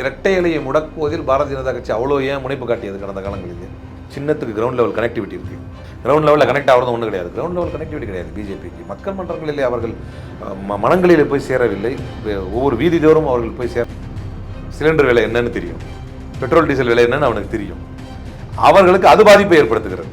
இரட்டை இலையை முடக்குவதில் பாரதிய ஜனதா கட்சி அவ்வளோ ஏன் முனைப்பு காட்டியது கடந்த காலங்களில்? சின்னத்துக்கு கிரவுண்ட் லெவல் கனெக்டிவிட்டி இருக்குது கிரவுண்ட் லெவலில் கனெக்ட் ஆகிறது ஒன்றும் கிடையாது. கிரவுண்ட் லெவல் கனெக்டிவிட்டி கிடையாது பிஜேபிக்கு மக்கள் மன்றங்களிலே அவர்கள் மனங்களில் மனங்களிலே போய் சேரவில்லை. ஒவ்வொரு வீதி தோறும் அவர்கள் போய் சேர சிலிண்டர் விலை என்னன்னு தெரியும். பெட்ரோல் டீசல் விலை என்னன்னு அவனுக்கு தெரியும். அவர்களுக்கு அது பாதிப்பை ஏற்படுத்துகிறது.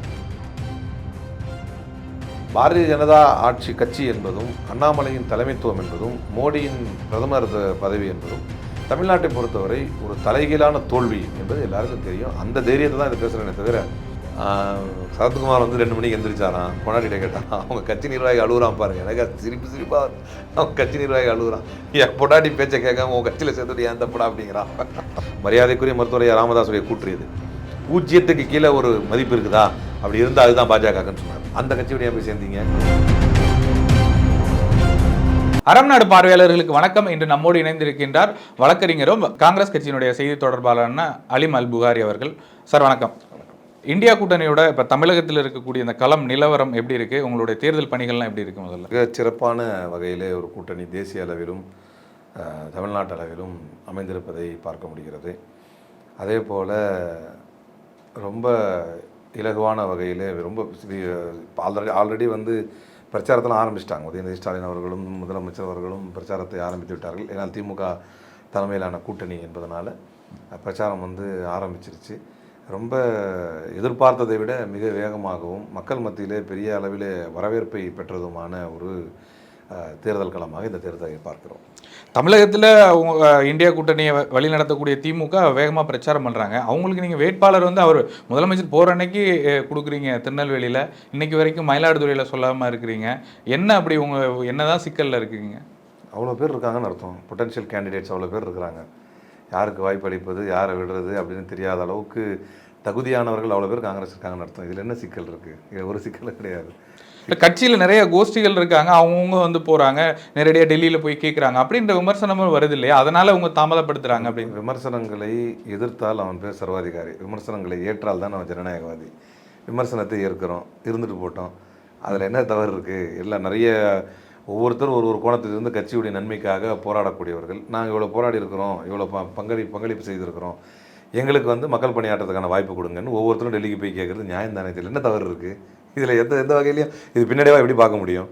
பாரதிய ஜனதா ஆட்சி கட்சி என்பதும் அண்ணாமலையின் தலைமைத்துவம் என்பதும் மோடியின் பிரதமர் பதவி என்பதும் தமிழ்நாட்டை பொறுத்தவரை ஒரு தலைகீழான தோல்வி என்பது எல்லாருக்கும் தெரியும். அந்த தைரியத்தை தான் இது பேசுகிறேனே தவிர சரத்குமார் வந்து ரெண்டு மணிக்கு எந்திரிச்சாராம் கொண்டாடிட்ட கேட்டான் அவங்க கட்சி நிர்வாகி அழுகுறான் பாருங்க. எனக்கு சிரிப்பு சிரிப்பாக அவங்க கட்சி நிர்வாகி அழுகுறான் என் பொட்டாட்டி பேச்சை கேட்காம உன் கட்சியில் சேர்த்துட்டு ஏன் தப்படா அப்படிங்கிறான். மரியாதைக்குரிய மருத்துவரையா ராமதாசுடைய கூற்றியது பூஜ்ஜியத்துக்கு கீழே ஒரு மதிப்பு இருக்குதா? அப்படி இருந்தால் அதுதான் பாஜகன்னு சொன்னார். அந்த கட்சியோட போய் சேர்ந்தீங்க? அறம் நாடு பார்வையாளர்களுக்கு வணக்கம். இன்று நம்மோடு இணைந்திருக்கின்றார் வழக்கறிஞரும் காங்கிரஸ் கட்சியினுடைய செய்தி தொடர்பாளரான அலிம் அல் புகாரி அவர்கள். சார் வணக்கம். இந்தியா கூட்டணியோட இப்போ தமிழகத்தில் இருக்கக்கூடிய இந்த களம் நிலவரம் எப்படி இருக்கு? உங்களுடைய தேர்தல் பணிகள்லாம் எப்படி இருக்கு முதல்ல? மிக சிறப்பான வகையில் ஒரு கூட்டணி தேசிய அளவிலும் தமிழ்நாட்டு அளவிலும் அமைந்திருப்பதை பார்க்க முடிகிறது. அதே போல் ரொம்ப இலகுவான வகையிலே ரொம்ப ஆல்ரெடி ஆல்ரெடி வந்து பிரச்சாரத்தெல்லாம் ஆரம்பிச்சிட்டாங்க. உதயநிதி ஸ்டாலின் அவர்களும் முதலமைச்சர் அவர்களும் பிரச்சாரத்தை ஆரம்பித்து விட்டார்கள். ஏன்னால் திமுக தலைமையிலான கூட்டணி என்பதனால் பிரச்சாரம் வந்து ஆரம்பிச்சிருச்சு. ரொம்ப எதிர்பார்த்ததை விட மிக வேகமாகவும் மக்கள் மத்தியிலே பெரிய அளவிலே வரவேற்பை பெற்றதுமான ஒரு தேர்தல் களமாக இந்த தேர்தலை பார்க்கிறோம். தமிழகத்தில் இந்தியா கூட்டணியை வழி நடத்தக்கூடிய திமுக வேகமாக பிரச்சாரம் பண்ணுறாங்க அவங்களுக்கு நீங்கள் வேட்பாளர் வந்து அவர் முதலமைச்சர் போகிற அன்னைக்கு கொடுக்குறீங்க திருநெல்வேலியில். இன்னைக்கு வரைக்கும் மயிலாடுதுறையில் சொல்லாமல் இருக்கிறீங்க. என்ன அப்படி உங்கள் என்னதான் சிக்கலில் இருக்கீங்க? அவ்வளோ பேர் இருக்காங்கன்னு அர்த்தம். பொட்டன்ஷியல் கேண்டிடேட்ஸ் அவ்வளோ பேர் இருக்கிறாங்க. யாருக்கு வாய்ப்பு அளிப்பது யாரை விடுறது அப்படின்னு தெரியாத அளவுக்கு தகுதியானவர்கள் அவ்வளோ பேர் காங்கிரஸ் இருக்காங்கன்னு அர்த்தம். இதில் என்ன சிக்கல் இருக்குது இது ஒரு சிக்கலும் கிடையாது. இல்லை கட்சியில் நிறைய கோஷ்டிகள் இருக்காங்க அவங்கவுங்க வந்து போகிறாங்க நேரடியாக டெல்லியில் போய் கேட்குறாங்க அப்படின்ற விமர்சனமும் வருது இல்லையா? அதனால் அவங்க தாமதப்படுத்துகிறாங்க அப்படின்னு விமர்சனங்களை எதிர்த்தால் அவன் பேர் சர்வாதிகாரி. விமர்சனங்களை ஏற்றால் தான் அவன் ஜனநாயகவாதி. விமர்சனத்தை ஏற்கிறோம் இருந்துட்டு போட்டோம். அதில் என்ன தவறு இருக்குது எல்லாம் நிறைய ஒவ்வொருத்தரும் ஒரு ஒரு கோணத்திலிருந்து கட்சியுடைய நன்மைக்காக போராடக்கூடியவர்கள். நாங்கள் இவ்வளோ போராடி இருக்கிறோம் இவ்வளோ ப பங்களி பங்களிப்பு செய்திருக்கிறோம். எங்களுக்கு வந்து மக்கள் பணியாற்றத்துக்கான வாய்ப்பு கொடுங்கன்னு ஒவ்வொருத்தரும் டெல்லிக்கு போய் கேட்குறது நியாயம் தானே இதில் என்ன தவறு இருக்குது இதில் எந்த எந்த வகையிலையும் இது பின்னாடியாக எப்படி பார்க்க முடியும்?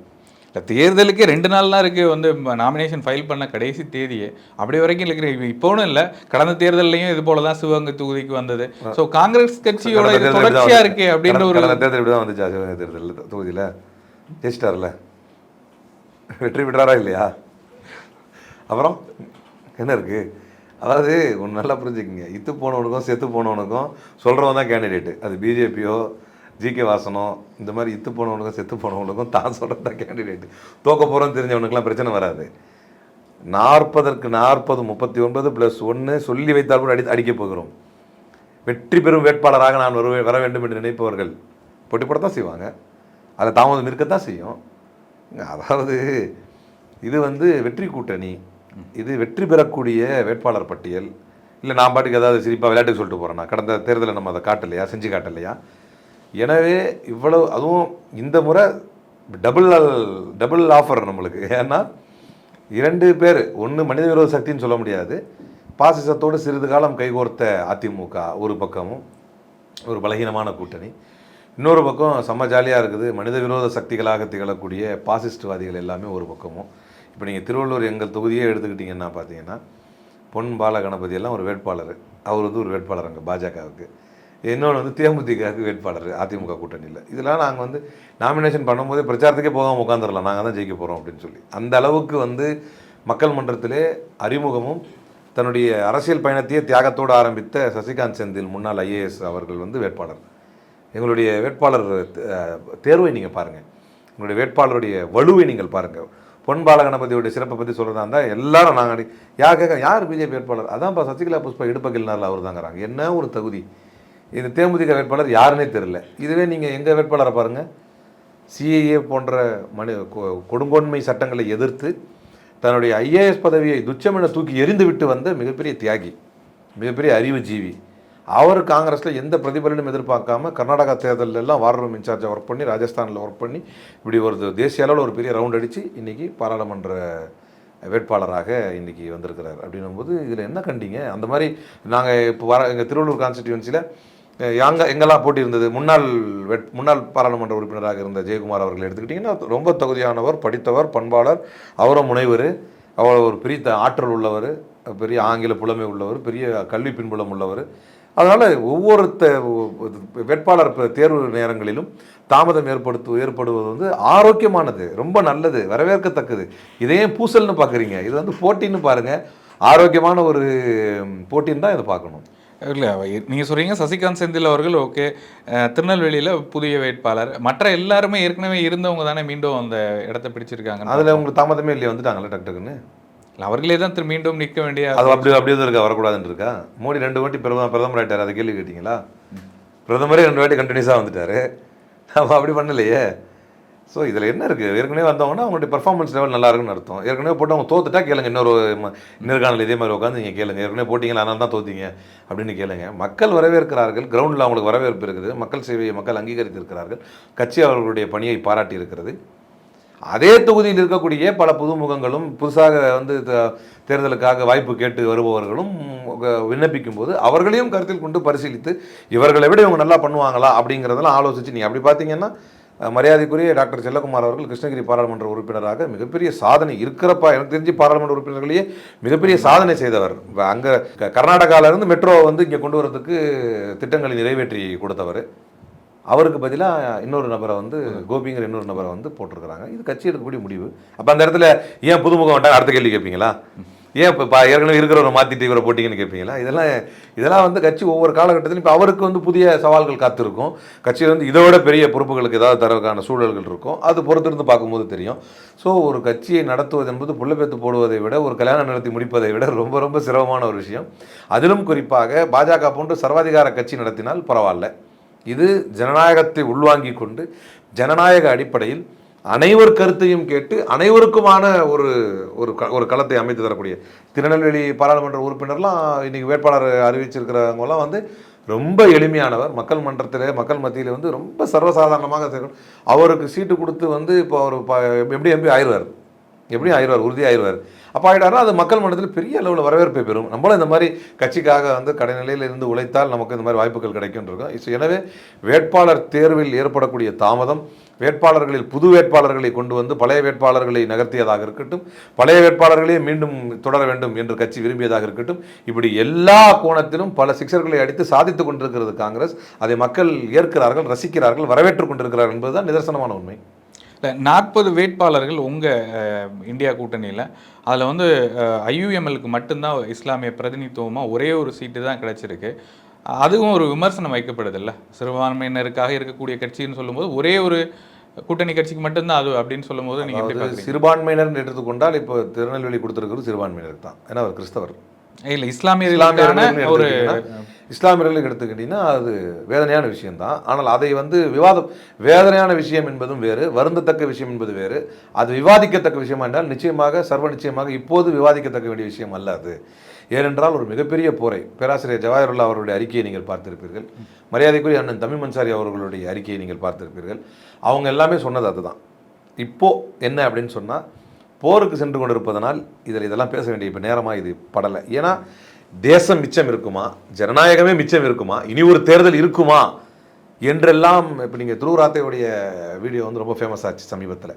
இல்லை தேர்தலுக்கே ரெண்டு நாள் தான் இருக்குது வந்து நாமினேஷன் ஃபைல் பண்ண கடைசி தேதியே. அப்படி வரைக்கும் இருக்கிற இப்போவும் இல்லை. கடந்த தேர்தல்லையும் இது போல தான் சிவகங்கை தொகுதிக்கு வந்தது. ஸோ காங்கிரஸ் கட்சியோட இது தொடர்ச்சியாக இருக்கே அப்படின்ற ஒரு தேர்தல் இப்படி தான் வந்துச்சா சிவகங்கை தேர்தல் தொகுதியில்? ஜெயிச்சிட்டார்ல? வெற்றி பெற்றாரா இல்லையா? அப்புறம் என்ன இருக்கு? அதாவது ஒன்று நல்லா புரிஞ்சுக்கங்க. இத்து போனவனுக்கும் செத்து போனவனுக்கும் சொல்கிறவன் தான் கேண்டிடேட்டு அது பிஜேபியோ ஜிகே வாசனம் இந்த மாதிரி இத்து போனவனுக்கும் செத்து போனவனுக்கும் தான் சொல்கிறது தான் கேண்டிடேட் தோக்க போகிறோன்னு தெரிஞ்சவனுக்குலாம் பிரச்சனை வராது. நாற்பதற்கு நாற்பது முப்பத்தி ஒன்பது ப்ளஸ் ஒன்று சொல்லி வைத்தால் கூட அடி அடிக்கப் போகிறோம். வெற்றி பெறும் வேட்பாளராக நான் வருவே வர வேண்டும் என்று நினைப்பவர்கள் போட்டி போடத்தான் செய்வாங்க. அதை தாமதம் இருக்கத்தான் செய்யும். அதாவது இது வந்து வெற்றி கூட்டணி. இது வெற்றி பெறக்கூடிய வேட்பாளர் பட்டியல். இல்லை நான் பாட்டுக்கு ஏதாவது சிரிப்பாக விளையாட்டுக்கு சொல்லிட்டு போகிறேன்னா கடந்த தேர்தலில் நம்ம அதை காட்டலையா? செஞ்சு காட்டலையா? எனவே இவ்வளவு அதுவும் இந்த முறை டபுள் டபுள் ஆஃபர் நம்மளுக்கு. ஏன்னா இரண்டு பேர் ஒன்று மனித விரோத சக்தின்னு சொல்ல முடியாது. பாசிசத்தோடு சிறிது காலம் கைகோர்த்த அதிமுக ஒரு பக்கமும் ஒரு பலகீனமான கூட்டணி. இன்னொரு பக்கம் செம்ம ஜாலியாக இருக்குது. மனித விரோத சக்திகளாக திகழக்கூடிய பாசிஸ்ட்வாதிகள் எல்லாமே ஒரு பக்கமும். இப்போ நீங்கள் திருவள்ளூர் எங்கள் தொகுதியே எடுத்துக்கிட்டிங்கன்னா பார்த்தீங்கன்னா பொன் பால கணபதி எல்லாம் ஒரு வேட்பாளர். அவர் வந்து ஒரு வேட்பாளர் அங்கே பாஜகவுக்கு. இன்னொன்று வந்து தேமுதிகவுக்கு வேட்பாளர் அதிமுக கூட்டணியில். இதெல்லாம் நாங்கள் வந்து நாமினேஷன் பண்ணும்போதே பிரச்சாரத்துக்கே போகாமல் உட்காந்துடலாம் நாங்கள் தான் ஜெயிக்க போகிறோம் அப்படின்னு சொல்லி. அந்த அளவுக்கு வந்து மக்கள் மன்றத்திலே அறிமுகமும் தன்னுடைய அரசியல் பயணத்தையே தியாகத்தோடு ஆரம்பித்த சசிகாந்த் செந்தில் முன்னாள் ஐஏஎஸ் அவர்கள் வந்து வேட்பாளர். எங்களுடைய வேட்பாளர் தேர்வை நீங்கள் பாருங்கள் எங்களுடைய வேட்பாளருடைய வலுவை நீங்கள் பாருங்கள் பொன் பாலகணபதியுடைய சிறப்பை பற்றி சொல்கிறதா இருந்தால் எல்லாரும் நாங்கள் யார் கேட்க யார் பிஜேபி வேட்பாளர்? அதான்ப்பா சசிகலா புஷ்பா இடுப்பகில்னாரில் அவர் தாங்கிறாங்க என்ன ஒரு தகுதி? இந்த தேமுதிக வேட்பாளர் யாருன்னே தெரியல. இதுவே நீங்கள் எங்கள் வேட்பாளரை பாருங்கள் சிஏஏ போன்ற மனி கொ- கொடுங்கோன்மை சட்டங்களை எதிர்த்து தன்னுடைய ஐஏஎஸ் பதவியை துச்சமென தூக்கி எரிந்து விட்டு வந்த மிகப்பெரிய தியாகி மிகப்பெரிய அறிவு ஜீவி அவர் காங்கிரஸில் எந்த பிரதிபலனும் எதிர்பார்க்காம கர்நாடகா தேர்தலெல்லாம் எல்லாம் வார் ரூம் இன்சார்ஜாக ஒர்க் பண்ணி ராஜஸ்தானில் ஒர்க் பண்ணி இப்படி ஒரு தேசிய அளவில் ஒரு பெரிய ரவுண்ட் அடித்து இன்றைக்கி பாராளுமன்ற வேட்பாளராக இன்றைக்கி வந்திருக்கிறார். அப்படின்னும்போது இதில் என்ன கண்டிங்க? அந்த மாதிரி நாங்கள் இப்போ வர எங்கள் திருவள்ளூர் கான்ஸ்டிடியூன்சியில் யாங்க எங்கெல்லாம் போட்டி இருந்தது? முன்னாள் வெட் முன்னாள் பாராளுமன்ற உறுப்பினராக இருந்த ஜெயக்குமார் அவர்கள் எடுத்துக்கிட்டிங்கன்னா ரொம்ப தகுதியானவர் படித்தவர் பண்பாளர். அவரும் முனைவர் அவ்வளோ ஒரு பெரிய ஆற்றல் உள்ளவர் பெரிய ஆங்கில புலமை உள்ளவர் பெரிய கல்வி பின்புலம் உள்ளவர். அதனால் ஒவ்வொருத்த வேட்பாளர் தேர்வு நேரங்களிலும் தாமதம் ஏற்படுத்து ஏற்படுவது வந்து ஆரோக்கியமானது ரொம்ப நல்லது வரவேற்கத்தக்கது. இதையே பூசல்னு பார்க்குறீங்க இது வந்து போட்டின்னு பாருங்கள் ஆரோக்கியமான ஒரு போட்டின்னு தான் இதை பார்க்கணும். இல்லை நீங்கள் சொல்கிறீங்க சசிகாந்த் செந்தில் அவர்கள் ஓகே. திருநெல்வேலியில் புதிய வேட்பாளர். மற்ற எல்லாருமே ஏற்கனவே இருந்தவங்க தானே மீண்டும் அந்த இடத்த பிடிச்சிருக்காங்க. அதில் உங்களுக்கு தாமதமே இல்லையா? வந்துட்டாங்களே டக்குன்னு? அவர்களே தான் திரு மீண்டும் நிற்க வேண்டிய அது அப்படி அப்படியே தான் இருக்கா வரக்கூடாதுன்னு இருக்கா? மோடி ரெண்டு வாட்டி பிரதமர் பிரதமர் ஆயிட்டார். அதை கேள்வி கேட்டிங்களா? பிரதமரே ரெண்டு வாட்டி கண்டினியூஸாக வந்துட்டாரு. நம்ம அப்படி பண்ணலையே. ஸோ இதில் என்ன இருக்குது ஏற்கனவே வந்தவங்கன்னா அவங்களுடைய பர்ஃபார்மன்ஸ் லெவல் நல்லா இருக்குன்னு அர்த்தம். ஏற்கனவே போட்டு அவங்க தோத்துட்டா கேளுங்க இன்னொரு ம- நேர்காணல் இதே மாதிரி உட்காந்து நீங்கள் கேளுங்க. ஏற்கனவே போட்டிங்களா? அதனால தான் தோத்தீங்க அப்படின்னு கேளுங்க. மக்கள் வரவேற்கிறார்கள். கிரவுண்டில் அவங்களுக்கு வரவேற்பு இருக்குது. மக்கள் சேவையை மக்கள் அங்கீகரித்து இருக்கிறார்கள் கட்சி அவர்களுடைய பணியை பாராட்டி இருக்கிறது. அதே தொகுதியில் இருக்கக்கூடிய பல புதுமுகங்களும் புதுசாக வந்து த- தேர்தலுக்காக வாய்ப்பு கேட்டு வருபவர்களும் விண்ணப்பிக்கும் போது அவர்களையும் கருத்தில் கொண்டு பரிசீலித்து இவர்களை விட இவங்க நல்லா பண்ணுவாங்களா அப்படிங்கிறதெல்லாம் ஆலோசித்து நீங்கள் அப்படி பார்த்தீங்கன்னா மரியாதைக்குரிய டாக்டர் செல்லகுமார் அவர்கள் கிருஷ்ணகிரி பாராளுமன்ற உறுப்பினராக மிகப்பெரிய சாதனை இருக்கிறப்பா எனக்கு தெரிஞ்சு பாராளுமன்ற உறுப்பினர்களையே மிகப்பெரிய சாதனை செய்தவர். அங்கே கர்நாடகாவிலேருந்து மெட்ரோ வந்து இங்கே கொண்டு வரதுக்கு திட்டங்களை நிறைவேற்றி கொடுத்தவர். அவருக்கு பதிலாக இன்னொரு நபரை வந்து கோபிங்கிற இன்னொரு நபரை வந்து போட்டிருக்கிறாங்க. இது கட்சி எடுக்கக்கூடிய முடிவு. அப்போ அந்த இடத்துல ஏன் புதுமுகம் வேண்டாம் அடுத்த கேள்வி கேட்பீங்களா? ஏன் இப்போ பா ஏற்கனவே இருக்கிறவரை மாற்றிட்டு இவரை போட்டிங்கன்னு கேட்பீங்களா இதெல்லாம் இதெல்லாம் வந்து கட்சி ஒவ்வொரு காலகட்டத்திலும் இப்போ அவருக்கு வந்து புதிய சவால்கள் காத்திருக்கும். கட்சி வந்து இதை விட பெரிய பொறுப்புகளுக்கு ஏதாவது தரவுக்கான சூழல்கள் இருக்கும். அது பொறுத்திருந்து பார்க்கும்போது தெரியும். ஸோ ஒரு கட்சியை நடத்துவது என்பது புள்ளப்பேத்து போடுவதை விட ஒரு கல்யாணம் நடத்தி முடிப்பதை விட ரொம்ப ரொம்ப சிரமமான ஒரு விஷயம். அதிலும் குறிப்பாக பாஜக போன்று சர்வாதிகார கட்சி நடத்தினால் பரவாயில்ல. இது ஜனநாயகத்தை உள்வாங்கி கொண்டு ஜனநாயக அடிப்படையில் அனைவர் கருத்தையும் கேட்டு அனைவருக்குமான ஒரு ஒரு க- ஒரு களத்தை அமைத்து தரக்கூடிய திருநெல்வேலி பாராளுமன்ற உறுப்பினர்லாம் இன்றைக்கி வேட்பாளர் அறிவிச்சிருக்கிறவங்கலாம் வந்து ரொம்ப எளிமையானவர். மக்கள் மன்றத்தில் மக்கள் மத்தியில் வந்து ரொம்ப சர்வசாதாரணமாக சேர்க்கணும் அவருக்கு சீட்டு கொடுத்து வந்து இப்போ அவர் எப்படி எம்பி ஆயிடுவார்? எப்படியும் ஆயிடுவார்? உறுதி ஆயிடுவார். அப்போ ஆயிட்டாருன்னா அது மக்கள் மன்றத்தில் பெரிய அளவில் வரவேற்பை பெறும். நம்மளும் இந்த மாதிரி கட்சிக்காக வந்து கடைநிலையில் இருந்து உழைத்தால் நமக்கு இந்த மாதிரி வாய்ப்புகள் கிடைக்கும் இருக்கும். எனவே வேட்பாளர் தேர்வில் ஏற்படக்கூடிய தாமதம் வேட்பாளர்களில் புது வேட்பாளர்களை கொண்டு வந்து பழைய வேட்பாளர்களை நகர்த்தியதாக இருக்கட்டும் பழைய வேட்பாளர்களே மீண்டும் தொடர வேண்டும் என்று கட்சி விரும்பியதாக இருக்கட்டும் இப்படி எல்லா கோணத்திலும் பல சிக்சர்களை அடித்து சாதித்துக் கொண்டிருக்கிறது காங்கிரஸ். அதை மக்கள் ஏற்கிறார்கள் ரசிக்கிறார்கள் வரவேற்றுக் கொண்டிருக்கிறார்கள் என்பதுதான் நிதர்சனமான உண்மை. இல்லை நாற்பது வேட்பாளர்கள் உங்கள் இந்தியா கூட்டணியில். அதில் வந்து ஐயுஎம்எல்க்கு மட்டும்தான் இஸ்லாமிய பிரதிநிதித்துவமாக ஒரே ஒரு சீட்டு தான் கிடச்சிருக்கு. அதுவும் ஒரு விமர்சனம் வைக்கப்படுதில்ல. சிறுபான்மையினருக்காக இருக்கக்கூடிய கட்சின்னு சொல்லும்போது ஒரே ஒரு கூட்டணி கட்சிக்கு மட்டும்தான் அது அப்படின்னு நீங்கள் எப்படி அதாவது பார்க்குறீங்க சிறுபான்மையினர் எடுத்துக்கொண்டால் இப்போ திருநெல்வேலி கொடுத்திருக்கிறது சிறுபான்மையினர் தான். ஏன்னா அவர் கிறிஸ்தவர். இல்லை இஸ்லாமியர்களுக்கான இஸ்லாமியர்கள்னு ஒரு இஸ்லாமியர்களுக்கு எடுத்துக்கிட்டிங்கன்னா அது வேதனையான விஷயம்தான். ஆனால் அதை வந்து விவாதம் வேதனையான விஷயம் என்பதும் வேறு வருந்தத்தக்க விஷயம் என்பது வேறு. அது விவாதிக்கத்தக்க விஷயம் என்றால் நிச்சயமாக சர்வ நிச்சயமாக இப்போது விவாதிக்கத்தக்க வேண்டிய விஷயம் அல்ல அது. ஏனென்றால் ஒரு மிகப்பெரிய போரை பேராசிரியர் ஜவாஹருல்லா அவருடைய அறிக்கையை நீங்கள் பார்த்திருப்பீர்கள். மரியாதைக்குரிய அண்ணன் தமிழ் மன்சாரி அவர்களுடைய அறிக்கையை நீங்கள் பார்த்திருப்பீர்கள். அவங்க எல்லாமே சொன்னது அதுதான். இப்போ என்ன அப்படின்னு சொன்னால் போருக்கு சென்று கொண்டிருப்பதனால் இதில் இதெல்லாம் பேச வேண்டிய இப்போ நேரமாக இது படலை. ஏன்னா தேசம் மிச்சம் இருக்குமா? ஜனநாயகமே மிச்சம் இருக்குமா? இனி ஒரு தேர்தல் இருக்குமா? என்றெல்லாம் இப்போ நீங்கள் துருவராத்தையுடைய வீடியோ வந்து ரொம்ப ஃபேமஸ் ஆச்சு சமீபத்தில்.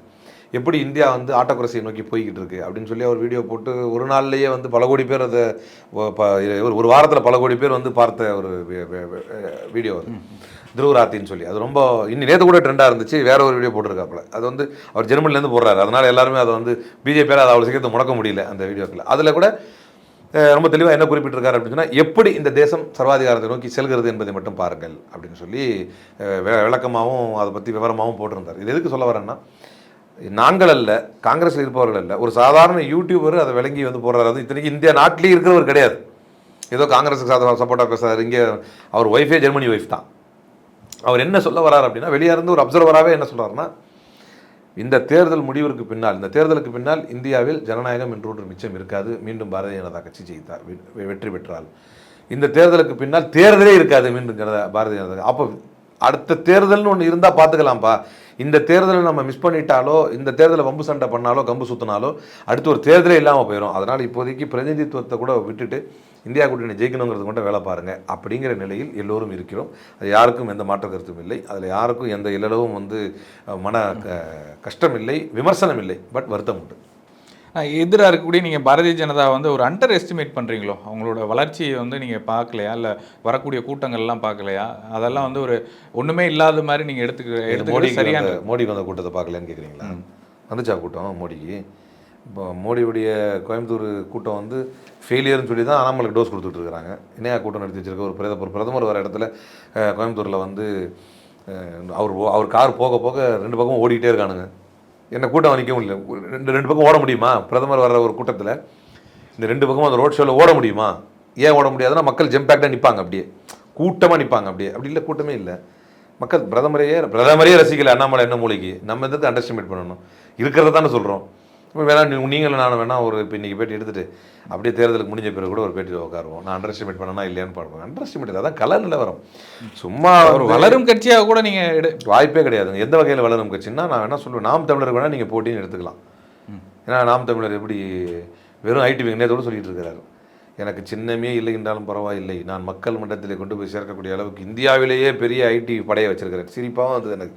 எப்படி இந்தியா வந்து ஆட்டோக்ரஸியை நோக்கி போய்கிட்டு இருக்கு அப்படின்னு சொல்லி அவர் வீடியோ போட்டு ஒரு நாள்லேயே வந்து பல கோடி பேர் அதை ஒரு- ஒரு வாரத்தில் பல கோடி பேர் வந்து பார்த்த ஒரு வீடியோ அது. துருவராத்தின்னு சொல்லி. அது ரொம்ப இன்னி நேற்று கூட ட்ரெண்டாக இருந்துச்சு. வேற ஒரு வீடியோ போட்டிருக்காப்புல. அது வந்து அவர் ஜெர்மனிலேருந்து போடுறாரு. அதனால் எல்லாருமே அதை வந்து பிஜேபியால் அதை அவ்வளோ சீக்கிரத்தை முடக்க முடியல அந்த வீடியோக்கில் அதில் கூட ரொம்ப தெளிவாக என்ன குறிப்பிட்டிருக்காரு அப்படின்னு சொன்னால் எப்படி இந்த தேசம் சர்வாதிகாரத்தை நோக்கி செல்கிறது என்பதை மட்டும் பாருங்கள் அப்படின்னு சொல்லி விளக்கமாகவும் அதை பற்றி விவரமாகவும் போட்டிருந்தார். இது எதுக்கு சொல்ல வரேன்னா நாங்கள் அல்ல காங்கிரஸில் இருப்பவர்கள் அல்ல. ஒரு சாதாரண யூடியூபர் அதை விளங்கி வந்து போடுறாரு. அது இத்தனைக்கு இந்தியா நாட்டிலேயே இருக்கிறவர் கிடையாது. ஏதோ காங்கிரஸுக்கு சாதா சப்போர்ட்டாக பேசுறாரு. இங்கே அவர் ஒய்ஃபே ஜெர்மனி ஒய்ஃப் தான். அவர் என்ன சொல்ல வரார் அப்படின்னா வெளியே இருந்து ஒரு அப்சர்வராகவே என்ன சொல்கிறாருன்னா இந்த தேர்தல் முடிவிற்கு பின்னால் இந்த தேர்தலுக்கு பின்னால் இந்தியாவில் ஜனநாயகம் என்று ஒன்று மிச்சம் இருக்காது. மீண்டும் பாரதிய ஜனதா கட்சி ஜெயித்தார். வெ- வெற்றி பெற்றால். இந்த தேர்தலுக்கு பின்னால் தேர்தலே இருக்காது. மீண்டும் ஜனதா பாரதிய ஜனதா அப்போ அடுத்த தேர்தல்னு ஒன்று இருந்தால் பார்த்துக்கலாம்ப்பா இந்த தேர்தலை நம்ம மிஸ் பண்ணிட்டாலோ இந்த தேர்தலை வம்பு சண்டை பண்ணாலோ கம்பு சுத்தினாலோ அடுத்து ஒரு தேர்தலே இல்லாமல் போயிடும் அதனால் இப்போதைக்கு பிரதிநிதித்துவத்தை கூட விட்டுட்டு இந்தியா கூட்டணி ஜெயிக்கணுங்கிறது மட்டும் வேலை பாருங்கள் அப்படிங்கிற நிலையில் எல்லோரும் இருக்கிறோம். அது யாருக்கும் எந்த மாற்று கருத்தும் இல்லை. அதில் யாருக்கும் எந்த இல்லளவும் வந்து மன க- கஷ்டம் இல்லை விமர்சனம் இல்லை பட் வருத்தம் உண்டு. எதிராக இருக்கக்கூடிய நீங்கள் பாரதிய ஜனதா வந்து ஒரு அண்டர் எஸ்டிமேட் பண்ணுறீங்களோ அவங்களோட வளர்ச்சியை வந்து நீங்கள் பார்க்கலையா? இல்லை வரக்கூடிய கூட்டங்கள்லாம் பார்க்கலையா? அதெல்லாம் வந்து ஒரு ஒன்றுமே இல்லாத மாதிரி நீங்கள் எடுத்துக்க எடுத்துக்கிறது சரியான வந்த- மோடிக்கு வந்த கூட்டத்தை பார்க்கலன்னு கேட்குறீங்களா வந்துச்சா கூட்டம் மோடிக்கு. இப்போ மோடியுடைய கோயம்புத்தூர் கூட்டம் வந்து ஃபெயிலியர்னு சொல்லி தான் அண்ணாமலைக்கு டோஸ் கொடுத்துட்டு இருக்காங்க. என்னையா கூட்டம் நடத்தி வச்சிருக்க ஒரு பிரதமர் ஒரு பிரதமர் வர இடத்துல கோயம்புத்தூரில் வந்து அவர் அவர் கார் போக போக ரெண்டு பக்கமும் ஓடிக்கிட்டே இருக்கானுங்க. என்னை கூட்டம் நிற்கவும் இல்லை. ரெண்டு ரெண்டு பக்கம் ஓட முடியுமா? பிரதமர் வர்ற ஒரு கூட்டத்தில் இந்த ரெண்டு பக்கமும் அந்த ரோட் ஷோவில் ஓட முடியுமா? ஏன் ஓட முடியாதுன்னா மக்கள் ஜெம்பேக்டாக நிற்பாங்க அப்படியே. கூட்டமாக நிற்பாங்க அப்படியே. அப்படி இல்லை கூட்டமே இல்லை. மக்கள் பிரதமரையே பிரதமரையே ரசிக்கல அண்ணாமலை என்ன மூலிக்கு நம்ம இதை அண்டர்ஸ்டிமேட் பண்ணணும்? இருக்கிறத தானே சொல்கிறோம் இப்போ வேணா நீங்களும் நானும் வேணா ஒரு இப்போ இன்றைக்கி பேட்டி எடுத்துட்டு அப்படியே தேர்தலுக்கு முடிஞ்ச பிறகு கூட ஒரு பேட்டியில் உட்காருவோம் நான் அண்டர்ஸ்டிமேட் பண்ணனா இல்லையான்னு பார்ப்போம். அண்டர்ஸ்டிமேட் அதான் கல நிலவரம். சும்மா ஒரு வளரும் கட்சியாக கூட நீங்கள் எடு வாய்ப்பே கிடையாதுங்க எந்த வகையில் வளரும் கட்சின்னா நான் வேணா சொல்லுவேன் நாம் தமிழர் வேணா நீங்கள் போட்டின்னு எடுத்துக்கலாம். ஏன்னா நாம் தமிழர் எப்படி வெறும் ஐடி நேரத்தோடு சொல்லிட்டு இருக்கிறாரு. எனக்கு சின்னமே இல்லை என்றாலும் பரவாயில்லை. நான் மக்கள் மன்றத்தில் கொண்டு போய் சேர்க்கக்கூடிய அளவுக்கு இந்தியாவிலேயே பெரிய ஐடி படையை வச்சிருக்கிறேன். சிரிப்பாகவும் அது எனக்கு.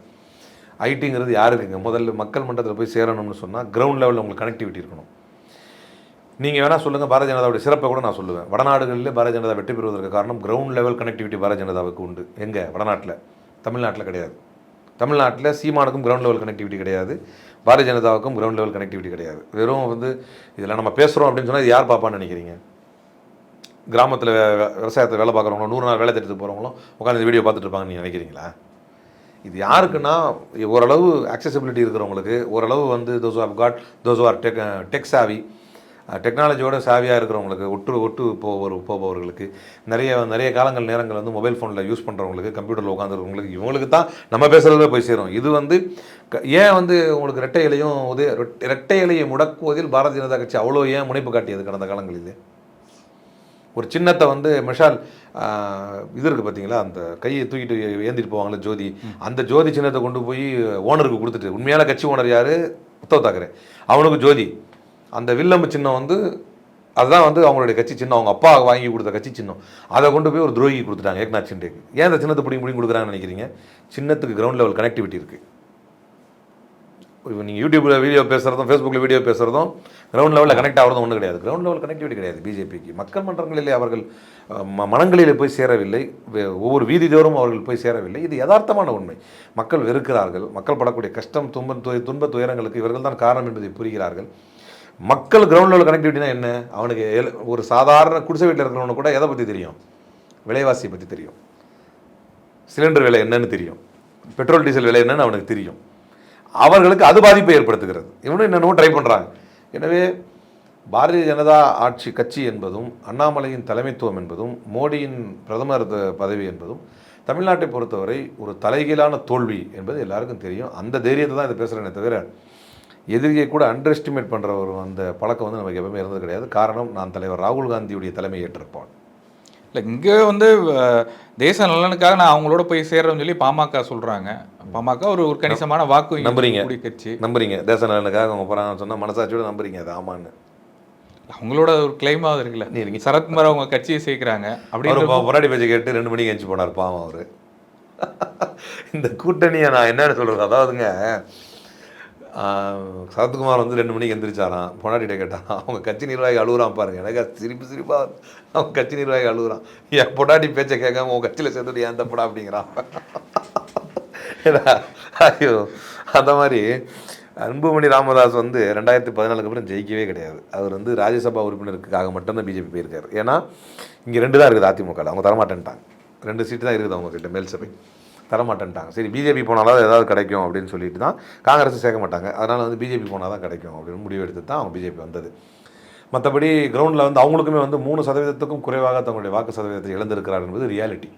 ஐடிங்கிறது யாருக்குங்க? முதல்ல மக்கள் மன்றத்தில் போய் சேரணும்னு சொன்னால் கிரவுண்ட் லெவலில் உங்களுக்கு கனெக்டிவிட்டி இருக்கணும். நீங்கள் வேணால் சொல்லுங்கள் பாரதிய ஜனதாவுடைய சிறப்பை கூட நான் சொல்லுவேன். வடநாடுகளில் பாரதிய ஜனதா வெற்றி பெறுவதற்கு காரணம் கிரவுண்ட் லெவல் கனெக்டிவிட்டி பாரதிய ஜனதாவுக்கு உண்டு. எங்கே? வடநாட்டில். தமிழ்நாட்டில் கிடையாது. தமிழ்நாட்டில் சீமானுக்கும் கிரவுண்ட் லெவல் கனெக்டிவிட்டி கிடையாது. பாரதிய ஜனதாவுக்கும் கிரவுண்ட் லெவல் கனெக்டிவிட்டி கிடையாது. வெறும் வந்து இதில் நம்ம பேசுகிறோம் அப்படின்னு சொன்னால் இது யார் பார்ப்பான்னு நினைக்கிறீங்க? கிராமத்தில் விவசாயத்தை வேலை பார்க்குறவங்களும் நூறு நாள் வேலை திட்டத்துக்கு போகிறவங்களும் உட்காந்து இந்த வீடியோ பார்த்துட்டு இருப்பாங்கன்னு நீங்கள் நினைக்கிறீங்களா? இது யாருக்குன்னா ஓரளவு அக்சசபிலிட்டி இருக்கிறவங்களுக்கு ஓரளவு வந்து those of God those are tech tech சாவி டெக்னாலஜியோட சாவியாக இருக்கிறவங்களுக்கு ஒட்டு ஒட்டு போவர் போபவர்களுக்கு நிறைய நிறைய காலங்கள் நேரங்கள் வந்து மொபைல் ஃபோனில் யூஸ் பண்ணுறவங்களுக்கு கம்ப்யூட்டரில் உட்காந்துருக்கவங்களுக்கு இவங்களுக்கு தான் நம்ம பேசுகிறதுல போய் சேரும். இது வந்து க- ஏன் வந்து உங்களுக்கு ரெட்டை இலையும் உதய ரெட்- ரெட்டை இலையை முடக்குவதில் பாரதிய ஜனதா கட்சி அவ்வளோ ஏன் முனைப்பு காட்டியது கடந்த காலங்களில்? ஒரு சின்னத்தை வந்து மிஷால் இது இருக்குது பார்த்தீங்களா அந்த கையை தூக்கிட்டு ஏந்திட்டு போவாங்களே ஜோதி. அந்த ஜோதி சின்னத்தை கொண்டு போய் ஓனருக்கு கொடுத்துட்டு உண்மையான கட்சி ஓனர் யார்? உத்தவ் தாக்கரே. அவனுக்கு ஜோதி. அந்த வில்லம்பு சின்னம் வந்து அதுதான் வந்து அவங்களுடைய கட்சி சின்னம். அவங்க அப்பா வாங்கி கொடுத்த கட்சி சின்னம். அதை கொண்டு போய் ஒரு துரோகி கொடுத்துட்டாங்க ஏக்நாத் சிண்டேக்கு. ஏன் அந்த சின்னத்தை பிடிங்க பிடிங்க கொடுக்குறாங்கன்னு நினைக்கிறீங்க? சின்னத்துக்கு கிரவுண்ட் லெவல் கனெக்டிவிட்டி இருக்குது இப்போ நீங்கள் யூடியூப்பில் வீடியோ பேசுகிறதும் ஃபேஸ்புக்கில் வீடியோ பேசுகிறதும் கிரவுண்ட் லெவலில் கனெக்ட் ஆகிறதும் ஒன்றும் கிடையாது. கிரவுண்ட் லெவல் கனெக்டிவிட்டி கிடையாது பிஜேபிக்கு மக்கள் மன்றங்களிலே அவர்கள் ம- மனங்களிலே போய் சேரவில்லை. ஒவ்வொரு வீதி தோறும் அவர்கள் போய் சேரவில்லை. இது யதார்த்தமான உண்மை. மக்கள் வெறுக்கிறார்கள். மக்கள் படக்கூடிய கஷ்டம் துன்பம் துய துன்ப துயரங்களுக்கு இவர்கள் தான் காரணம் என்பதை புரிகிறார்கள். மக்கள் கிரவுண்ட் லெவல் கனெக்டிவிட்டினா என்ன? அவனுக்கு ஒரு சாதாரண குடிசை வீட்டில் இருக்கிறவனுக்கு கூட எதை பற்றி தெரியும்? விலைவாசியை பற்றி தெரியும். சிலிண்டர் விலை என்னன்னு தெரியும். பெட்ரோல் டீசல் விலை என்னன்னு அவனுக்கு தெரியும். அவர்களுக்கு அது பாதிப்பை ஏற்படுத்துகிறது. இவனும் என்னென்னவோ ட்ரை பண்ணுறாங்க எனவே பாரதிய ஜனதா ஆட்சி கட்சி என்பதும் அண்ணாமலையின் தலைமைத்துவம் என்பதும் மோடியின் பிரதமர் பதவி என்பதும் தமிழ்நாட்டை பொறுத்தவரை ஒரு தலைகீழான தோல்வி என்பது எல்லாருக்கும் தெரியும். அந்த தைரியத்தை தான் இதை பேசுகிறேனே தவிர எதிரியை கூட அண்டர் எஸ்டிமேட் பண்ணுற ஒரு அந்த பழக்கம் வந்து நமக்கு எப்பவுமே இருந்தது கிடையாது. காரணம் நான் தலைவர் ராகுல் காந்தியுடைய தலைமை ஏற்றிருப்பான். இல்லை இங்கே வந்து தேச நலனுக்காக நான் அவங்களோட போய் சேர்றேன்னு சொல்லி பாமக சொல்றாங்க. பாமக ஒரு ஒரு கணிசமான வாக்கு நம்புறீங்க. கட்சி நம்புறீங்க. தேச நலனுக்காக அவங்க போகிறாங்கன்னு சொன்னால் மனசாட்சியோட நம்புறீங்க அது ஆமான்னு. அவங்களோட ஒரு கிளைமாவது இருக்குல்ல. நீ இருக்கீங்க. சரத்குமார் அவங்க கட்சியை சேர்க்கிறாங்க அப்படின்னு பொன்னாடி பேச்சை கேட்டு ரெண்டு மணிக்கு எஞ்சி போனார் பாவம் அவர். இந்த கூட்டணியை நான் என்னன்னு சொல்கிறது அதாவதுங்க சரத்குமார் வந்து ரெண்டு மணிக்கு எந்திரிச்சாராம். பொன்னாடிகிட்ட கேட்டான் அவங்க கட்சி நிர்வாகி அழுகுறான் பாருங்கள் எனக்கு சிரிப்பு சிரிப்பாக அவங்க கட்சி நிர்வாகி அழுகுறான் என் பொட்டாட்டி பேச்சை கேட்காம உன் கட்சியில் சேர்த்துட்டு ஏன் தப்படா அப்படிங்கிறான். ஐயோ. அந்த மாதிரி அன்புமணி ராமதாஸ் வந்து ரெண்டாயிரத்தி பதினாலுக்கு அப்புறம் ஜெயிக்கவே கிடையாது. அவர் வந்து ராஜ்யசபா உறுப்பினருக்காக மட்டும்தான் பிஜேபி போயிருக்காரு. ஏன்னா இங்கே ரெண்டு தான் இருக்குது அதிமுக அவங்க தரமாட்டேன்ட்டாங்க. ரெண்டு சீட்டு தான் இருக்குது அவங்க கிட்ட மேல் சபை தரமாட்டேன்ட்டாங்க. சரி பிஜேபி போனாலும் ஏதாவது கிடைக்கும் அப்படின்னு சொல்லிட்டு தான் காங்கிரஸ் சேர்க்க மாட்டாங்க. அதனால் வந்து பிஜேபி போனால் தான் கிடைக்கும் அப்படின்னு முடிவு எடுத்து தான் அவங்க பிஜேபி வந்தது. மற்றபடி கிரவுண்டில் வந்து அவங்களுக்குமே வந்து மூணு சதவீதத்துக்கும் குறைவாக தங்களுடைய வாக்கு சதவீதத்தை இழந்திருக்கிறார் என்பது ரியாலிட்டி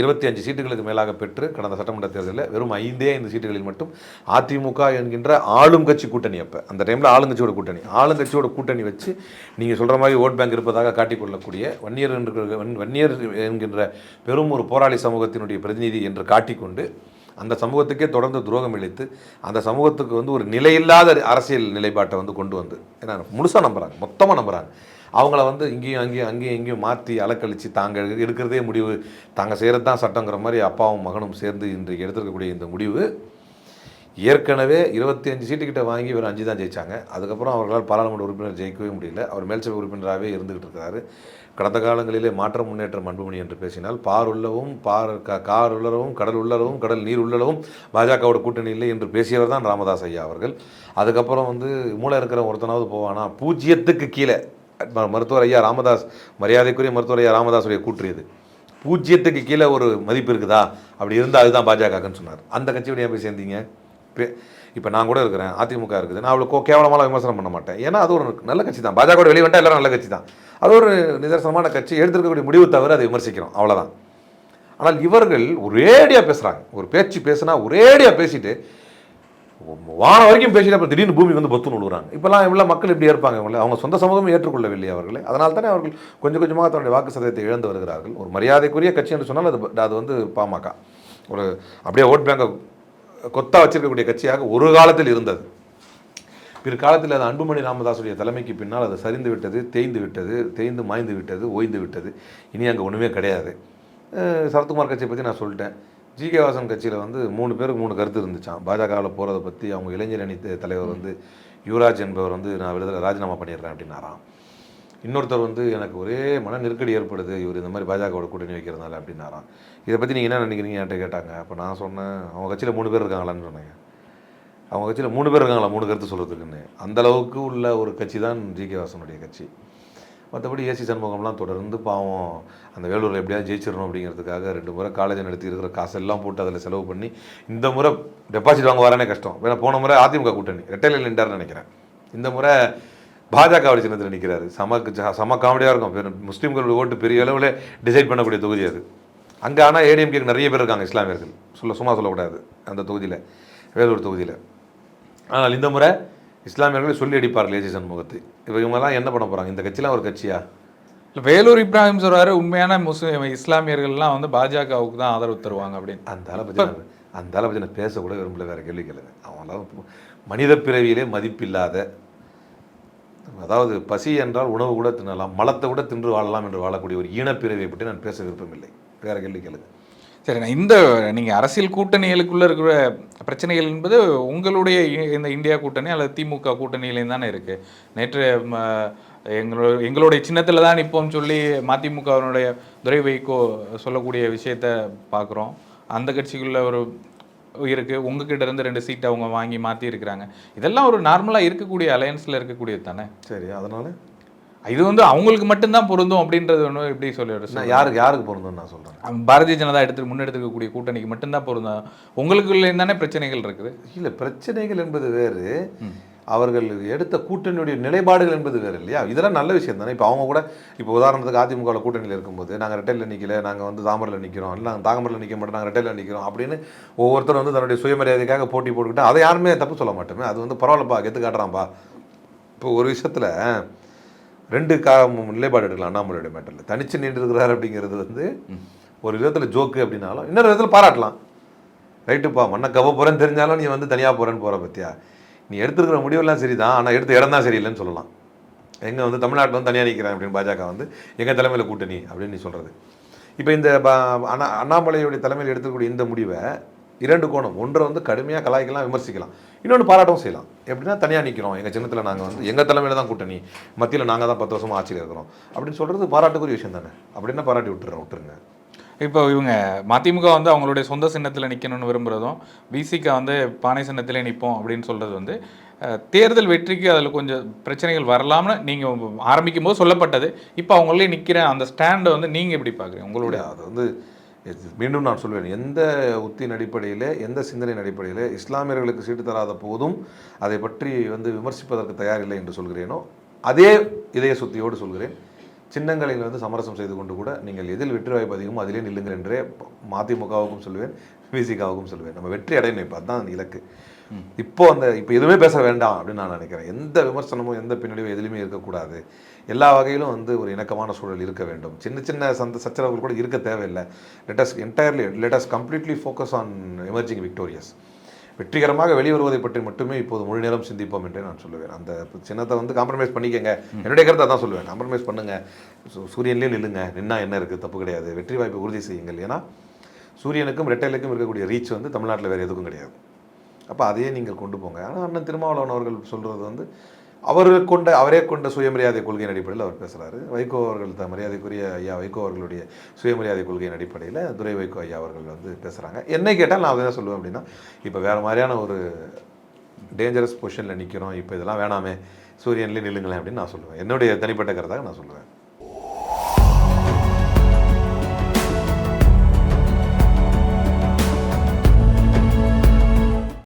இருபத்தி அஞ்சு சீட்டுகளுக்கு மேலாக பெற்று கடந்த சட்டமன்ற தேர்தலில் வெறும் ஐந்தே ஐந்து சீட்டுகளில் மட்டும் அதிமுக என்கின்ற ஆளும் கட்சி கூட்டணி அப்போ. அந்த டைமில் ஆளுங்கட்சியோட கூட்டணி. ஆளுங்கட்சியோட கூட்டணி வச்சு நீங்கள் சொல்கிற மாதிரி ஓட் பேங்க் இருப்பதாக காட்டிக்கொள்ளக்கூடிய வன்னியர் என்கிற வன்னியர் என்கின்ற பெரும் ஒரு போராளி சமூகத்தினுடைய பிரதிநிதி என்று காட்டிக்கொண்டு அந்த சமூகத்துக்கே தொடர்ந்து துரோகம் இழைத்து அந்த சமூகத்துக்கு வந்து ஒரு நிலையில்லாத அரசியல் நிலைப்பாட்டை வந்து கொண்டு வந்து. ஏன்னா முழுசாக நம்புறாங்க. மொத்தமாக நம்புகிறாங்க அவங்கள வந்து இங்கேயும் அங்கேயும் அங்கேயும் இங்கேயும் மாற்றி அலக்கழித்து தாங்கள் எடுக்கிறதே முடிவு. தாங்க செய்கிறது தான் சட்டங்கிற மாதிரி அப்பாவும் மகனும் சேர்ந்து இன்றைக்கு எடுத்திருக்கக்கூடிய இந்த முடிவு. ஏற்கனவே இருபத்தி அஞ்சு சீட்டுக்கிட்ட வாங்கி வெறும் அஞ்சு தான் ஜெயிச்சாங்க. அதுக்கப்புறம் அவர்களால் பாராளுமன்ற உறுப்பினர் ஜெயிக்கவே முடியல. அவர் மேல்சபை உறுப்பினராகவே இருந்துகிட்டு இருக்காரு. கடந்த காலங்களிலே மாற்ற முன்னேற்றம் அன்புமணி என்று பேசினால் பார் உள்ளவும் பார் க- கார் உள்ளளவும் கடல் உள்ளளவும் கடல் நீர் உள்ளளவும் பாஜகவோட கூட்டணி இல்லை என்று பேசியவர் தான் ராமதாஸ் ஐயா அவர்கள். அதுக்கப்புறம் வந்து மூளை இருக்கிற ஒருத்தனாவது போவானா? பூஜ்ஜியத்துக்கு கீழே. மருத்துவர் ஐயா ராமதாஸ் மரியாதைக்குரிய மருத்துவர் ஐயா ராமதாஸுடைய கூற்று இது. பூஜ்ஜியத்துக்கு கீழே ஒரு மதிப்பு இருக்குதா? அப்படி இருந்தால் அதுதான் பாஜகன்னு சொன்னார். அந்த கட்சியோட ஏன் போய் சேர்ந்தீங்க? இப்போ நான் கூட இருக்கிறேன் அதிமுக இருக்குது. நான் அவ்வளோ கேவலமாக விமர்சனம் பண்ண மாட்டேன். ஏன்னா அது ஒரு நல்ல கட்சி தான் பாஜக வெளியே எல்லாரும் நல்ல கட்சி தான் அது ஒரு நிதர்சனமான கட்சி. எடுத்திருக்கக்கூடிய முடிவு தவிர அதை விமர்சிக்கிறோம். அவ்வளோதான் ஆனால் இவர்கள் ஒரேடியாக பேசுகிறாங்க ஒரு பேச்சு பேசுனா ஒரேடியாக பேசிட்டு வானம் வரைக்கும் பேசிட்டு அப்புறம் திடீர்னு பூமி வந்து பொத்துன்னு விழுறாங்க இப்போல்லாம் இவ்வளோ மக்கள் இப்படி இருப்பாங்க இவங்கள. அவங்க சொந்த சமூகமும் ஏற்றுக்கொள்ளவில்லை அவர்களை. அதனால் தானே அவர்கள் கொஞ்சம் கொஞ்சமாக தன்னுடைய வாக்கு சதவீதத்தை இழந்து வருகிறார்கள். ஒரு மரியாதைக்குரிய கட்சி என்று சொன்னால் அது அது வந்து பாமக. ஒரு அப்படியே ஓட் பேங்கை கொத்தா வச்சிருக்கக்கூடிய கட்சியாக ஒரு காலத்தில் இருந்தது. பிற்காலத்தில் அது அன்புமணி ராமதாசுடைய தலைமைக்கு பின்னால் அது சரிந்து விட்டது தேய்ந்து விட்டது தேய்ந்து மாய்ந்து விட்டது ஓய்ந்து விட்டது. இனி அங்கே ஒன்றுமே கிடையாது. சரத்குமார் கட்சியை பற்றி நான் சொல்லிட்டேன். ஜி கே வாசன் கட்சியில் வந்து மூணு பேருக்கு மூணு கருத்து இருந்துச்சான் பாஜகவில் போகிறத பற்றி அவங்க இளைஞர் அணி தலைவர் வந்து யுவராஜ் என்பவர் வந்து நான் விடுதலை ராஜினாமா பண்ணிடுறேன் அப்படின்னாராம். இன்னொருத்தர் வந்து எனக்கு ஒரே மன நெருக்கடி ஏற்படுது. இவர் இந்த மாதிரி பாஜகவோட கூட்டணி வைக்கிறதுனால அப்படின்னாராம். இதை பற்றி நீங்கள் என்ன நினைக்கிறீங்க? என்கிட்ட கேட்டாங்க. அப்போ நான் சொன்னேன் அவங்க கட்சியில் மூணு பேர் இருக்காங்களான்னு சொன்னேங்க. அவங்க கட்சியில் மூணு பேர் இருக்காங்களா? மூணு கருத்து சொல்கிறதுக்குன்னு அந்த அளவுக்கு உள்ள ஒரு கட்சி தான் ஜி கே வாசனுடைய கட்சி. மற்றபடி ஏசி சண்முகம்லாம் தொடர்ந்து பாவம் அந்த வேலூரில் எப்படியாவது ஜெயிச்சிடணும் அப்படிங்கிறதுக்காக ரெண்டு முறை காலேஜ் நடத்தி இருக்கிற காசெல்லாம் போட்டு அதில் செலவு பண்ணி இந்த முறை டெபாசிட் வாங்க வரனே கஷ்டம். ஏன்னா போன முறை அதிமுக கூட்டணி ரெட்டையில் நின்றார்னு நினைக்கிறேன். இந்த முறை பாஜக சின்னத்தில் நிற்கிறாரு சம சம காமெடியாக இருக்கும். முஸ்லீம்களுடைய ஓட்டு பெரிய அளவில் டிசைட் பண்ணக்கூடிய தொகுதி அது. அங்கே ஆனால் ஏடிஎம்கேக்கு நிறைய பேர் இருக்காங்க இஸ்லாமியர்கள். சொல்ல சும்மா சொல்லக்கூடாது. அந்த தொகுதியில் வேலூர் தொகுதியில். ஆனால் இந்த முறை இஸ்லாமியர்களை சொல்லி அடிப்பார்கள் ஏசி சண்முகத்தை. இப்போ இவங்கெல்லாம் என்ன பண்ண போகிறாங்க இந்த கட்சிலாம் ஒரு கட்சியா? இல்ல, வேலூர் இப்ராஹிம் சொல்றாரு உண்மையான முஸ்லிம் இஸ்லாமியர்கள்லாம் வந்து பாஜகவுக்கு தான் ஆதரவு தருவாங்க அப்படின்னு. அந்த நான் அந்த ஆளை பற்றி நான் பேசக்கூட விரும்பல வேறு கேள்வி கேளுங்க. அவங்களாம் மனித பிறவியிலே மதிப்பில்லாத அதாவது பசி என்றால் உணவு கூட தின்னலாம் மலத்தை கூட தின்று வாழலாம் என்று வாழக்கூடிய ஒரு ஈனப்பிறவியை பற்றி நான் பேச விருப்பமில்லை. வேறு கேள்வி கேளுங்க. சரி இந்த நீங்கள் அரசியல் கூட்டணிகளுக்குள்ள இருக்கிற பிரச்சனைகள் என்பது உங்களுடைய இ- இந்த இந்தியா கூட்டணி அல்லது திமுக கூட்டணியிலேயும் தானே இருக்குது நேற்று எங்களோட எங்களுடைய சின்னத்தில் தான் நிற்போம்னு சொல்லி மதிமுகவினுடைய துரை வைகோ சொல்லக்கூடிய விஷயத்த பார்க்குறோம் அந்த கட்சிக்குள்ள ஒரு இருக்குது உங்ககிட்ட இருந்து ரெண்டு சீட் அவங்க வாங்கி மாற்றி இருக்கிறாங்க. இதெல்லாம் ஒரு நார்மலாக இருக்கக்கூடிய அலையன்ஸில் இருக்கக்கூடியது தானே? சரி அதனால்? இது வந்து அவங்களுக்கு மட்டும்தான் பொருந்தும் அப்படின்றது ஒன்று எப்படி சொல்லி நான் யாருக்கு யாருக்கு பொருந்தும்னு நான் சொல்கிறேன் பாரதிய ஜனதா எடுத்து முன்னெடுத்துக்கக்கூடிய கூட்டணிக்கு மட்டும்தான் பொருந்தும் உங்களுக்குள்ள தானே பிரச்சனைகள் இருக்குது? இல்லை பிரச்சனைகள் என்பது வேறு. அவர்கள் எடுத்த கூட்டணியுடைய நிலைப்பாடுகள் என்பது வேறு இல்லையா? இதெல்லாம் நல்ல விஷயம் தானே. இப்போ அவங்க கூட இப்போ உதாரணத்துக்கு அதிமுகவில் கூட்டணியில் இருக்கும்போது நாங்கள் ரெட்டையில் நிற்கல நாங்கள் வந்து தாமரில் நிற்கிறோம் இல்லை நாங்கள் தாமரில் நிற்க மாட்டோம் நாங்கள் ரெட்டையில் நிற்கிறோம் அப்படின்னு ஒவ்வொருத்தரும் வந்து தன்னுடைய சுயமரியாதைக்காக போட்டி போட்டுக்கிட்டு அதை யாருமே தப்பு சொல்ல மாட்டோமே. அது வந்து பரவாயில்லப்பா கெத்து காட்டுறான்ப்பா இப்போ ஒரு விஷயத்தில் ரெண்டு கா நிலைப்பாடு எடுக்கலாம் அண்ணாமலையோட மேட்டரில். தனிச்சு நின்றுருக்கிறார் அப்படிங்கிறது வந்து ஒரு விதத்தில் ஜோக்கு அப்படின்னாலும் இன்னொரு விதத்தில் பாராட்டலாம். ரைட்டுப்பா மண்ணை கவ போகிறேன்னு தெரிஞ்சாலும் நீ வந்து தனியாக போகிறேன்னு போகிற பத்தியா? நீ எடுத்துருக்கிற முடிவெல்லாம் சரி தான் ஆனால் எடுத்த இடம் தான் சரியில்லைன்னு சொல்லலாம். எங்கே வந்து தமிழ்நாட்டில் வந்து தனியாக நிற்கிறேன் அப்படின்னு பாஜக வந்து எங்கள் தலைமையில் கூட்டணி அப்படின்னு நீ சொல்கிறது இப்போ இந்த அண்ணா அண்ணாமலையுடைய தலைமையில் எடுத்துக்கூடிய இந்த முடிவை இரண்டு கோணம். ஒன்றை வந்து கடுமையாக கலாய்க்கலாம் விமர்சிக்கலாம். இன்னொன்று பாராட்டவும் செய்யலாம். எப்படின்னா தனியாக நிற்கிறோம் எங்கள் சின்னத்தில் நாங்கள் வந்து எங்கள் தலைமையில் தான் கூட்டணி. மத்தியில் நாங்கள் தான் பத்து வருஷமாக ஆட்சியில் இருக்கிறோம். அப்படின்னு சொல்கிறது பாராட்டுக்குரிய விஷயம் தானே. அப்படின்னா பாராட்டி விட்டுறோம்? விட்டுருங்க. இப்போ இவங்க மதிமுக வந்து அவங்களுடைய சொந்த சின்னத்தில் நிற்கணும்னு விரும்புகிறதும் விசிக வந்து பானை சின்னத்திலே நிற்போம் அப்படின்னு சொல்கிறது வந்து தேர்தல் வெற்றிக்கு அதில் கொஞ்சம் பிரச்சனைகள் வரலாம்னு நீங்கள் ஆரம்பிக்கும் போது சொல்லப்பட்டது. இப்போ அவங்களே நிற்கிற அந்த ஸ்டாண்டை வந்து நீங்கள் எப்படி பார்க்குறீங்க? உங்களுடைய அது வந்து மீண்டும் நான் சொல்வேன் எந்த உத்தியின் அடிப்படையில் எந்த சிந்தனையின் அடிப்படையில் இஸ்லாமியர்களுக்கு சீட்டு தராத போதும் அதை பற்றி வந்து விமர்சிப்பதற்கு தயாரில்லை என்று சொல்கிறேனோ அதே இதய சுத்தியோடு சொல்கிறேன் சின்னங்களில் வந்து சமரசம் செய்து கொண்டு கூட நீங்கள் எதில் வெற்றி வாய்ப்பு அதிகமோ அதிலே நில்லுங்கள் என்றே மதிமுகவுக்கும் சொல்வேன் விசிகாவுக்கும் சொல்லுவேன் நம்ம வெற்றி அடையணும் இப்போ அதுதான் இலக்கு இப்போ அந்த இப்போ எதுவுமே பேச வேண்டாம் அப்படின்னு நான் நினைக்கிறேன். எந்த விமர்சனமும் எந்த பின்னடைவும் எதுலையுமே இருக்கக்கூடாது. எல்லா வகையிலும் வந்து ஒரு இணக்கமான சூழல் இருக்க வேண்டும். சின்ன சின்ன சந்த சச்சரவுகள் கூட இருக்க தேவையில்லை. Let's entirely let's completely focus on emerging victorious வெற்றிகரமாக வெளிவருவதை பற்றி மட்டுமே இப்போது முழு நேரம் சிந்திப்போம் என்றே நான் சொல்லுவேன். அந்த சின்னத்தை வந்து காம்ப்ரமைஸ் பண்ணிக்கங்க. என்னுடைய கருத்தை தான் சொல்லுவேன். காம்ப்ரமைஸ் பண்ணுங்க. சூரியன்லேயே நில்லுங்க. நின்னா என்ன இருக்குது தப்பு கிடையாது. வெற்றி வாய்ப்பு உறுதி செய்யுங்கள். ஏன்னா சூரியனுக்கும் ரெட்டைலுக்கும் இருக்கக்கூடிய ரீச் வந்து தமிழ்நாட்டில் வேறு எதுக்கும் கிடையாது. அப்போ அதையே நீங்கள் கொண்டு போங்க. ஆனால் அண்ணன் திருமாவளவன் அவர்கள் சொல்கிறது வந்து அவர் கொண்ட அவரே கொண்ட சுயமரியாதை கொள்கையின் அடிப்படையில் அவர் பேசுகிறாரு வைகோ அவர்கள் த மரியாதைக்குரிய ஐயா வைகோ அவர்களுடைய சுயமரியாதை கொள்கையின் அடிப்படையில் துரை வைகோ ஐயா அவர்கள் வந்து பேசுகிறாங்க என்னை கேட்டால் நான் என்ன சொல்லுவேன் அப்படின்னா இப்போ வேறு மாதிரியான ஒரு டேஞ்சரஸ் பொசிஷனில் நிற்கிறோம் இப்போ இதெல்லாம் வேணாமே. சூரியன்லேயே நில்லுங்களேன் அப்படின்னு நான் சொல்லுவேன். என்னுடைய தனிப்பட்ட கருத்தாக நான் சொல்லுவேன்.